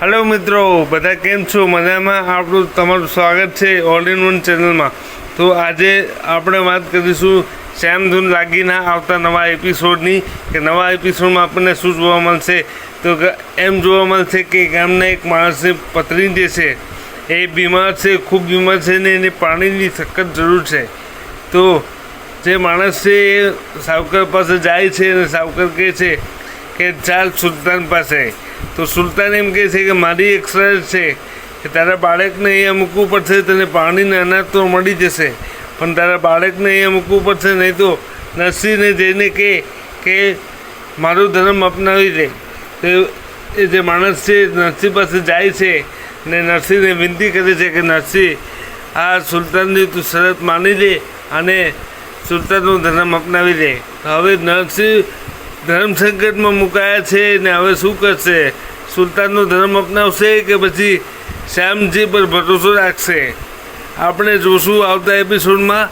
Hello મિત્રો. બધા કેમ છો? મજામાં? આપણું તમારું સ્વાગત છે ઓલ ઇન વન ચેનલમાં તો આજે આપણે વાત કરીશું શ્યામધૂન લાગીના આવતા નવા એપિસોડની કે નવા એપિસોડમાં આપણને શું જોવા મળશે? તો એમ જોવા મળશે કે ગામના એક માણસને પથરી જે છે. એ બીમાર છે, ખૂબ બીમાર છે ને એને પાણીની સખત જરૂર છે. તો જે માણસ છે એ સાવકર પાસે જાય છે અને સાવકર કહે છે કે ચાલ સુલતાન પાસે. તો સુલતાન એમ કહે છે કે મારી એક્સરસાઇઝ છે, કે તારા બાળકને અહીંયા મૂકવું પડશે, તને પાણીને અનાજ તો મળી જશે. પણ તારા બાળકને અહીંયા મૂકવું પડશે, નહીં તો નરસિંહને જઈને કહે કે મારું ધર્મ અપનાવી દે. તો એ જે માણસ છે, નરસિંહ પાસે જાય છે, ને નરસિંહને વિનંતી કરે છે કે નરસિંહ, આ સુલતાનની તું શરત માની દે અને સુલતાનનો ધર્મ અપનાવી દે. હવે નરસિંહ ધર્મ સંકટમાં મુકાયા છે ને હવે શું કરશે? સુલતાનનો ધર્મ અપનાવશે કે પછી શ્યામજી પર ભરોસો રાખશે? આપણે જોશું આવતા એપિસોડમાં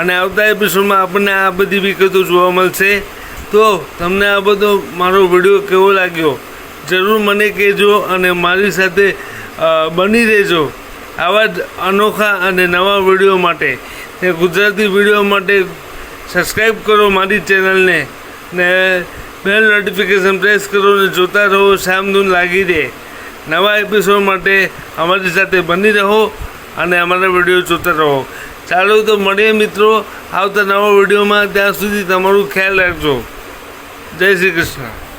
અને આવતા એપિસોડમાં આપણને આ બધી વિગતો જોવા મળશે. તો તમને આ બધો મારો વીડિયો કેવો લાગ્યો? જરૂર મને કહેજો અને મારી સાથે બની રહેજો આવા જ અનોખા અને નવા વીડિયો માટે. ને ગુજરાતી વીડિયો માટે સબસ્ક્રાઈબ કરો મારી ચેનલને. ને બેલ નોટિફિકેશન પ્રેસ કરો ને જોતા રહો શામધૂન લાગી દે નવા એપિસોડ માટે અમારી સાથે બની રહો અને અમારા વીડિયો જોતા રહો. ચાલો તો મળીએ મિત્રો, આવતા નવા વિડીયોમાં ત્યાં સુધી તમારું ખ્યાલ રાખજો. જય શ્રી કૃષ્ણ.